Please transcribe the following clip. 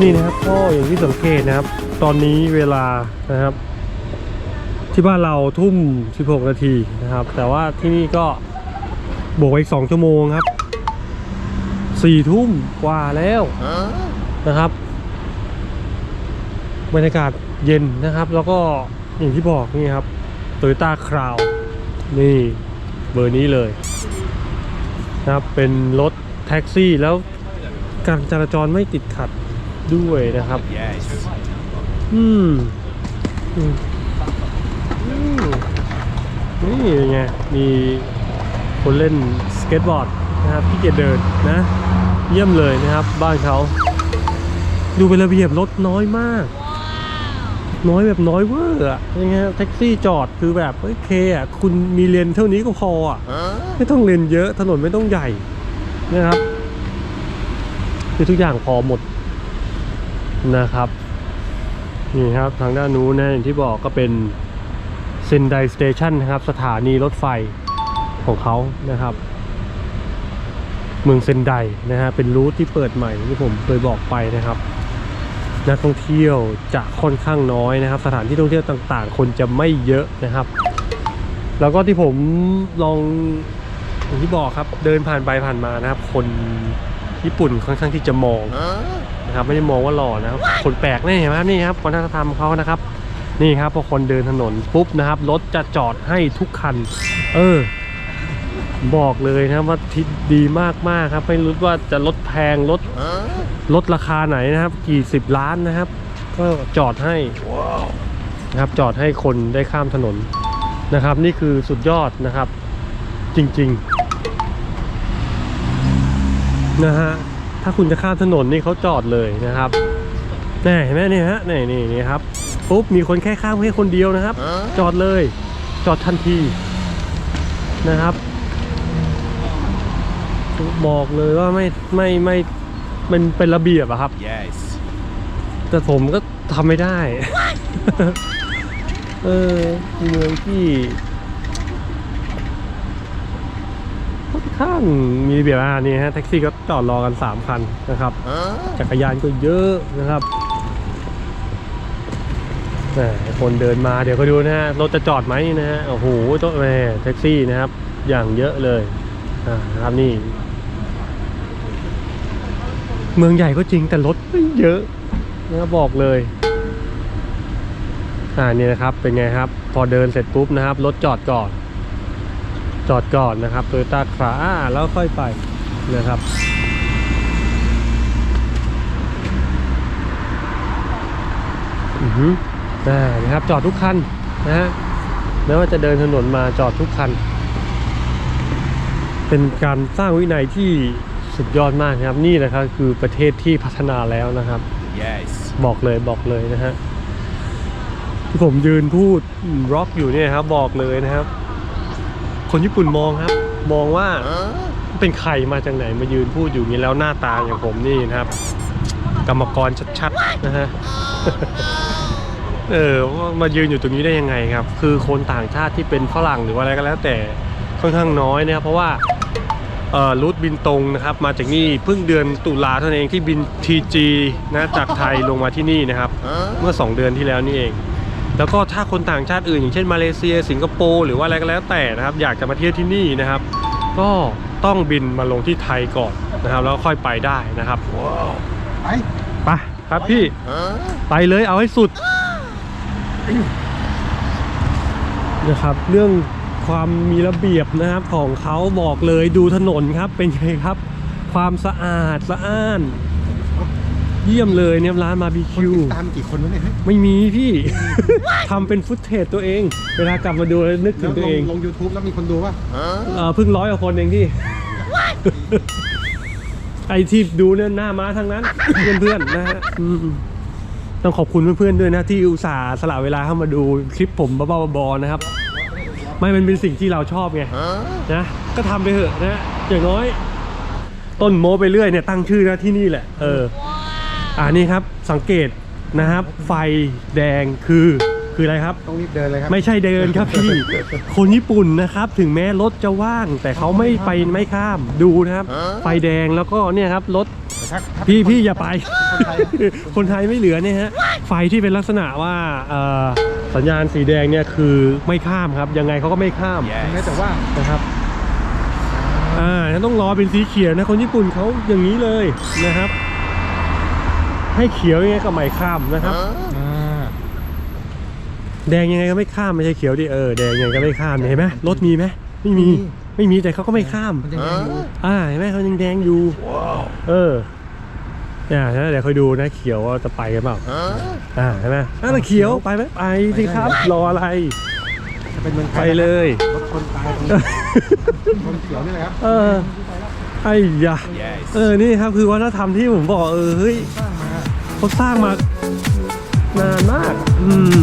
นี่นะครับก็อย่างที่สังเกตนะครับ ตอนนี้เวลานะครับ ที่บ้านเราทุ่ม 16 นาทีนะครับ แต่ว่าที่นี่ก็บวกไปอีก 2 ชั่วโมงครับ4ทุ่มกว่าแล้วนะครับบรรยากาศเย็นนะครับ แล้วก็อย่างที่บอกนี่ครับโตโยต้าคราวนี่เบอร์นี้เลยนะครับเป็นรถแท็กซี่แล้ว การจราจรไม่ติดขัดด้วยนะครับ อืมอืมอืมนี่เป็นไง มีคนเล่นสเก็ตบอร์ดนะครับที่เกียจเดินนะ เยี่ยมเลยนะครับ บ้านเขา ดูเป็นระเบียบรถน้อยมาก น้อยแบบน้อยเวอร์อะยังไงแท็กซี่จอดคือแบบโอเคอะคุณมีเลนเท่านี้ก็พออะ Huh? ไม่ต้องเลนเยอะถนนไม่ต้องใหญ่นะครับ คือทุกอย่างพอหมดนะครับนี่ครับทางด้านนู้นนะอย่างที่บอกก็เป็นเซนไดสเตชันนะครับ สถานีรถไฟของเขานะครับ เมืองเซนไดนะฮะเป็นรูทที่เปิดใหม่ที่ผมเคยบอกไปนะครับนักท่องเที่ยวจะค่อนข้างน้อยนะครับ สถานที่ท่องเที่ยวต่างๆ คนจะไม่เยอะนะครับ แล้วก็ที่ผมลองอย่างที่บอกครับเดินผ่านไปผ่านมานะครับ คน ญี่ปุ่นค่อนข้างที่จะมอง Huh? นะครับไม่ได้มองว่าหล่อนะครับคนแปลกนี่เห็นไหมครับนี่ครับวัฒนธรรมเขานะครับ นี่ครับพอคนเดินถนนปุ๊บนะครับรถจะจอดให้ทุกคัน เออ บอกเลยนะครับว่าทิศดีมากๆครับ ไม่รู้ว่าจะลดแพงลด Huh? ลดราคาไหนนะครับ กี่สิบล้านนะครับ ก็จอดให้ Wow. นะครับจอดให้คนได้ข้ามถนนนะครับ นี่คือสุดยอดนะครับ จริง ๆ นะฮะถ้าคุณจะข้ามถนนนี่เขาจอดเลยนะครับแน่เห็นไหมนี่ฮะนี่นี่นี่ครับปุ๊บมีคนแค่ข้ามแค่คนเดียวนะครับ Huh? จอดเลย จอดทันทีนะครับบอกเลยว่าไม่ไม่ไม่มันเป็นระเบียบอะครับ Yes. แต่ผมก็ทำไม่ได้ เออเมืองที่ค่อน ข้างมีระเบียบอ่านี่ฮะแท็กซี่ก็จอดรอกัน 3 คันนะครับ Huh? จักรยานก็เยอะนะครับแหมคนเดินมาเดี๋ยวก็ดูนะฮะรถจะจอดไหมนะฮะโอ้โหตัวแหมแท็กซี่นะครับ อย่างเยอะเลยอ่านะครับนี่ เมืองใหญ่ก็จริงแต่รถไม่เยอะนะบอกเลยอ่านี่นะครับเป็นไงครับ พอเดินเสร็จปุ๊บนะครับรถจอดก่อน จอดก่อนนะครับโตโยต้าคราแล้วค่อยไปนะครับอือฮึอ่านะครับจอดทุกคันนะฮะไม่ว่าจะเดินถนนมาจอดทุกคัน เป็นการสร้างวินัยที่สุดยอดมากนะครับนี่แหละครับคือประเทศที่พัฒนาแล้วนะครับ Yes. บอกเลยบอกเลยนะฮะที่ผมยืนพูดร็อกอยู่เนี่ยครับบอกเลยนะครับ คนญี่ปุ่นมองครับ มองว่าเป็นใครมาจากไหนมายืนพูดอยู่นี้แล้วหน้าตาอย่างผมนี่นะครับ กรรมกรชัดๆนะฮะเออมายืนอยู่ตรงนี้ได้ยังไงครับ คือคนต่างชาติที่เป็นฝรั่งหรือว่าอะไรก็แล้วแต่ค่อนข้างน้อยนะครับ เพราะว่าเออรูทบินตรงนะครับ มาจากนี่เพิ่งเดือนตุลาเท่านั้นเองที่บิน TG นะจากไทยลงมาที่นี่นะครับ เมื่อ 2 เดือนที่แล้วนี่เอง แล้วก็ถ้าคนต่างชาติอื่น อย่างเช่นมาเลเซีย สิงคโปร์หรือว่าอะไรก็แล้วแต่นะครับ อยากจะมาเที่ยวที่นี่นะครับ ก็ต้องบินมาลงที่ไทยก่อนนะครับ แล้วค่อยไปได้นะครับ Wow. ไปครับพี่ Huh? ไปเลยเอาให้สุดนะครับ เรื่องความมีระเบียบนะครับของเขาบอกเลยดูถนนครับเป็นไงครับ ความสะอาดสะอ้าน เยี่ยมเลยเนี่ยร้านบาร์บีคิว ตามกี่คนวะเนี่ยไม่มีพี่ ทำเป็นฟุตเทจตัวเอง เวลากลับมาดูแล้วนึกถึแล้วงตัวลเองงลง YouTube แล้วมีคนดูป่ะ Huh? เออเพิ่งร้อยกว่าคนเองพี่ ไอที่ดูเนี่ยหน้าม้าทั้งนั้น เพื่อนๆนะฮะอืมต้องขอบคุณเพื่อนๆด้วยนะ ที่อุตส่าห์สละเวลาเข้ามาดูคลิปผมบ้าๆบอๆนะครับ ไม่มันเป็นสิ่งที่เราชอบไง Huh? นะก็ทำไปเถอะนะอย่างน้อย ต้นโมไปเรื่อยเนี่ยตั้งชื่อนะที่นี่แหละ เออ อ่านี่ครับสังเกตนะครับ ไฟแดงคือคือคืออะไรครับ ต้องรีบเดินเลยครับไม่ใช่เดินครับพี่ คนญี่ปุ่นนะครับ ถึงแม้รถจะว่าง แต่เขาไม่ไปไม่ข้ามดูนะครับ ไฟแดงแล้วก็เนี่ยครับรถแต่ถ้าถ้าพี่เป็นพี่อย่าไปคนไทยอะคนไทยไม่เหลือเนี่ยฮะไฟที่เป็นลักษณะว่าเอ่อสัญญาณสีแดงเนี่ยคือไม่ข้ามครับ ยังไงเขาก็ไม่ข้ามแม้แต่ว่านะครับอ่าต้องรอเป็นสีเขียวนะคนญี่ปุ่นเขาอย่างนี้เลยนะครับ ให้เขียวยังไงก็ไม่ข้ามนะครับอ่าแดงยังไงก็ไม่ข้ามไม่ใช่เขียวดิเออแดงยังไงก็ไม่ข้ามเนี่ยเห็นไหมรถมีไหมไม่มีไม่มีแต่เขาก็ไม่ข้ามมันยังไงอยู่อ่าเห็นไหมเขายังแดงอยู่เออเนี่ยนะเดี๋ยวคอยดูนะเขียวว่าจะไปกันเปล่าอ่าเห็นไหมอ่าแล้วเขียวไปไหมไปสิครับ รออะไรถ้าเป็นเมืองไทไปยเลยรถคนตายตรงคนเขียวนี่แหละครับ เออไอ้ยะเออนี่ครับคือวัฒนธรรมที่ผมบอกเออเฮ้ยสร้างมา เขาสร้างมานานมาก อืม